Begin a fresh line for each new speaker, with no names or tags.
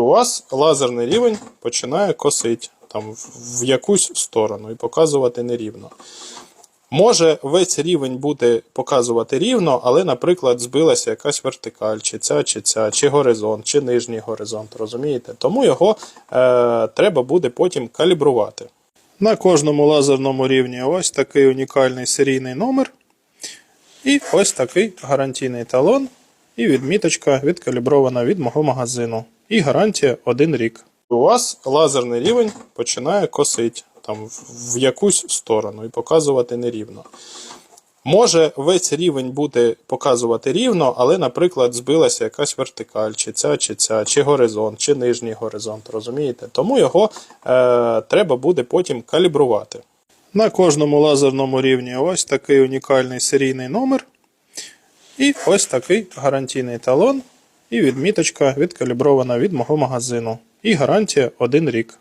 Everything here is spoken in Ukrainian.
У вас лазерний рівень починає косити там в- якусь сторону і показувати нерівно. Може весь рівень буде показувати рівно, але, наприклад, збилася якась вертикаль, чи ця, чи ця, чи горизонт, чи нижній горизонт, розумієте? Тому його е, треба буде потім калібрувати. На кожному лазерному рівні ось такий унікальний серійний номер. І ось такий гарантійний талон. І відміточка відкалібрована від мого магазину. І гарантія один рік. У вас лазерний рівень починає косити там в- в якусь сторону і показувати нерівно. Може весь рівень буде показувати рівно, але, наприклад, збилася якась вертикаль, чи ця, чи ця, чи горизонт, чи нижній горизонт, розумієте? Тому його е, треба буде потім калібрувати. На кожному лазерному рівні ось такий унікальний серійний номер. І ось такий гарантійний талон. І відміточка відкалібрована від мого магазину. І гарантія один рік.